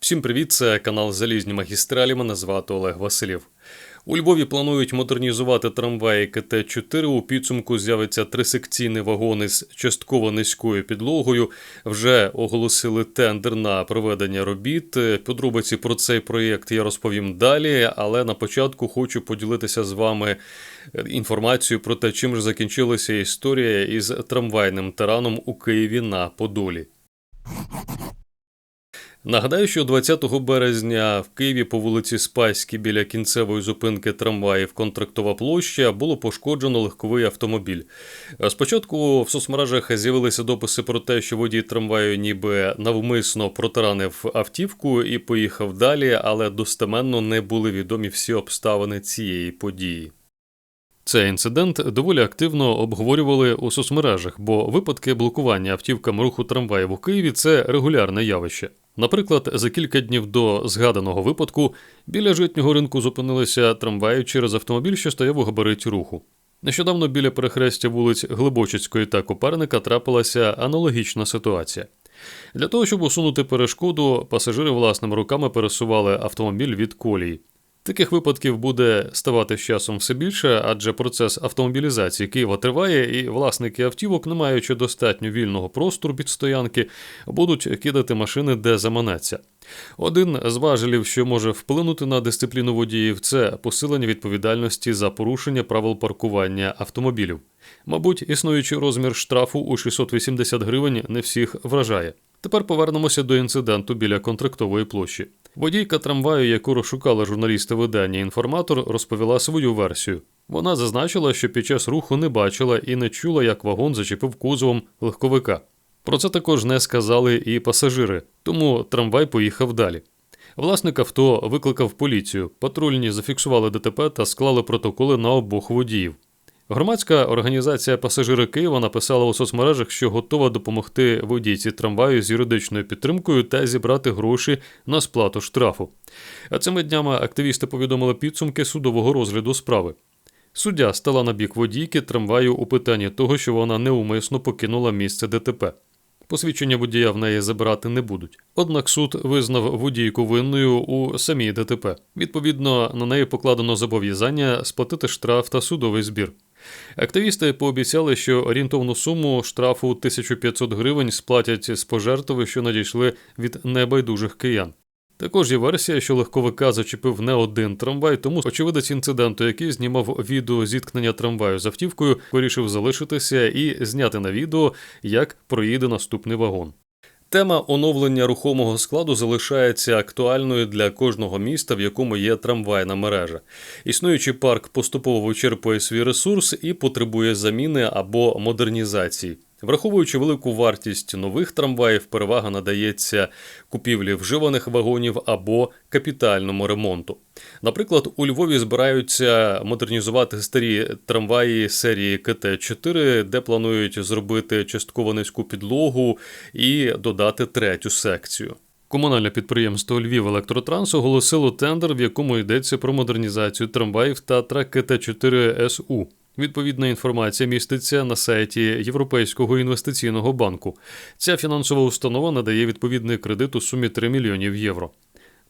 Всім привіт, це канал Залізні магістралі. Мене звати Олег Василів. У Львові планують модернізувати трамваї КТ-4. У підсумку з'явиться трисекційний вагон із частково низькою підлогою. Вже оголосили тендер на проведення робіт. Подробиці про цей проєкт я розповім далі, але на початку хочу поділитися з вами інформацією про те, чим ж закінчилася історія із трамвайним тараном у Києві на Подолі. Нагадаю, що 20 березня в Києві по вулиці Спаській біля кінцевої зупинки трамваїв Контрактова площа було пошкоджено легковий автомобіль. Спочатку в соцмережах з'явилися дописи про те, що водій трамваю ніби навмисно протаранив автівку і поїхав далі, але достеменно не були відомі всі обставини цієї події. Цей інцидент доволі активно обговорювали у соцмережах, бо випадки блокування автівками руху трамваїв у Києві це регулярне явище. Наприклад, за кілька днів до згаданого випадку біля житнього ринку зупинилися трамваї через автомобіль, що стояв у габариті руху. Нещодавно біля перехрестя вулиць Глибочицької та Коперника трапилася аналогічна ситуація. Для того, щоб усунути перешкоду, пасажири власними руками пересували автомобіль від колії. Таких випадків буде ставати з часом все більше, адже процес автомобілізації Києва триває, і власники автівок, не маючи достатньо вільного простору під стоянки, будуть кидати машини, де заманеться. Один з важелів, що може вплинути на дисципліну водіїв, це посилення відповідальності за порушення правил паркування автомобілів. Мабуть, існуючий розмір штрафу у 680 гривень не всіх вражає. Тепер повернемося до інциденту біля контрактової площі. Водійка трамваю, яку розшукали журналісти видання інформатор, розповіла свою версію. Вона зазначила, що під час руху не бачила і не чула, як вагон зачепив кузовом легковика. Про це також не сказали і пасажири, тому трамвай поїхав далі. Власник авто викликав поліцію, патрульні зафіксували ДТП та склали протоколи на обох водіїв. Громадська організація Пасажири Києва написала у соцмережах, що готова допомогти водійці трамваю з юридичною підтримкою та зібрати гроші на сплату штрафу. А цими днями активісти повідомили підсумки судового розгляду справи. Суддя стала на бік водійки трамваю у питанні того, що вона неумисно покинула місце ДТП. Посвідчення водія в неї забирати не будуть. Однак суд визнав водійку винною у самій ДТП. Відповідно, на неї покладено зобов'язання сплатити штраф та судовий збір. Активісти пообіцяли, що орієнтовну суму штрафу 1500 гривень сплатять з пожертви, що надійшли від небайдужих киян. Також є версія, що легковика зачепив не один трамвай, тому очевидець інциденту, який знімав відео зіткнення трамваю з автівкою, вирішив залишитися і зняти на відео, як проїде наступний вагон. Тема оновлення рухомого складу залишається актуальною для кожного міста, в якому є трамвайна мережа. Існуючий парк поступово вичерпує свій ресурс і потребує заміни або модернізації. Враховуючи велику вартість нових трамваїв, перевага надається купівлі вживаних вагонів або капітальному ремонту. Наприклад, у Львові збираються модернізувати старі трамваї серії КТ-4, де планують зробити частково низьку підлогу і додати третю секцію. Комунальне підприємство Львів Електротранс оголосило тендер, в якому йдеться про модернізацію трамваїв Татра КТ-4 СУ. Відповідна інформація міститься на сайті Європейського інвестиційного банку. Ця фінансова установа надає відповідний кредит у сумі 3 мільйонів євро.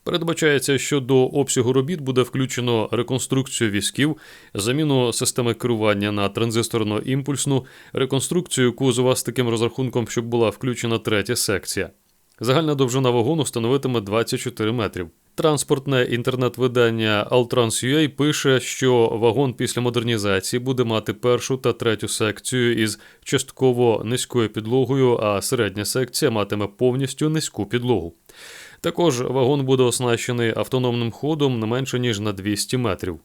Передбачається, що до обсягу робіт буде включено реконструкцію візків, заміну системи керування на транзисторно-імпульсну, реконструкцію кузова з таким розрахунком, щоб була включена третя секція. Загальна довжина вагону становитиме 24 метрів. Транспортне інтернет-видання Altrans.ua пише, що вагон після модернізації буде мати першу та третю секцію із частково низькою підлогою, а середня секція матиме повністю низьку підлогу. Також вагон буде оснащений автономним ходом не менше ніж на 200 метрів.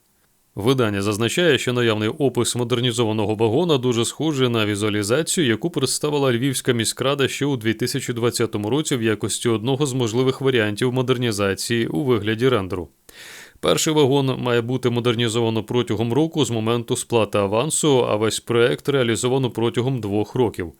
Видання зазначає, що наявний опис модернізованого вагона дуже схожий на візуалізацію, яку представила Львівська міськрада ще у 2020 році в якості одного з можливих варіантів модернізації у вигляді рендеру. Перший вагон має бути модернізовано протягом року з моменту сплати авансу, а весь проект реалізовано протягом двох років.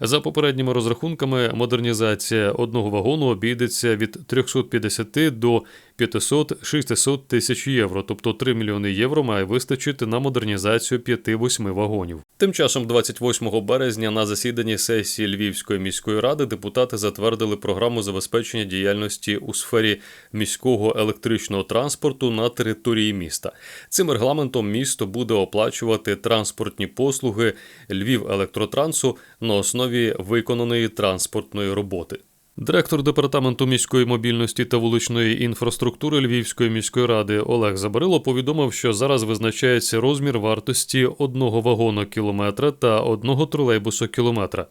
За попередніми розрахунками, модернізація одного вагону обійдеться від 350 до 500-600 тисяч євро, тобто 3 мільйони євро має вистачити на модернізацію 5-8 вагонів. Тим часом, 28 березня, на засіданні сесії Львівської міської ради депутати затвердили програму забезпечення діяльності у сфері міського електричного транспорту на території міста. Цим регламентом місто буде оплачувати транспортні послуги Львів електротрансу на основі виконаної транспортної роботи. Директор департаменту міської мобільності та вуличної інфраструктури Львівської міської ради Олег Забарило повідомив, що зараз визначається розмір вартості одного вагону кілометра та одного тролейбусу кілометра.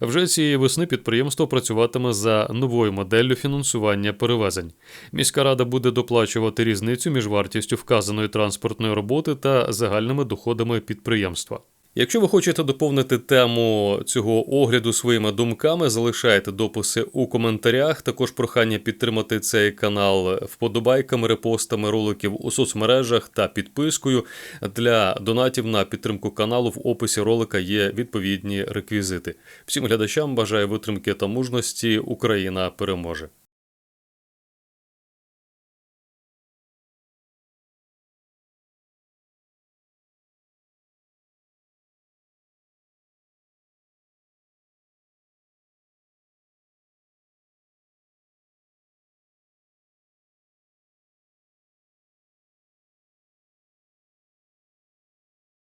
Вже цієї весни підприємство працюватиме за новою моделлю фінансування перевезень. Міська рада буде доплачувати різницю між вартістю вказаної транспортної роботи та загальними доходами підприємства. Якщо ви хочете доповнити тему цього огляду своїми думками, залишайте дописи у коментарях. Також прохання підтримати цей канал вподобайками, репостами роликів у соцмережах та підпискою. Для донатів на підтримку каналу в описі ролика є відповідні реквізити. Всім глядачам бажаю витримки та мужності. Україна переможе.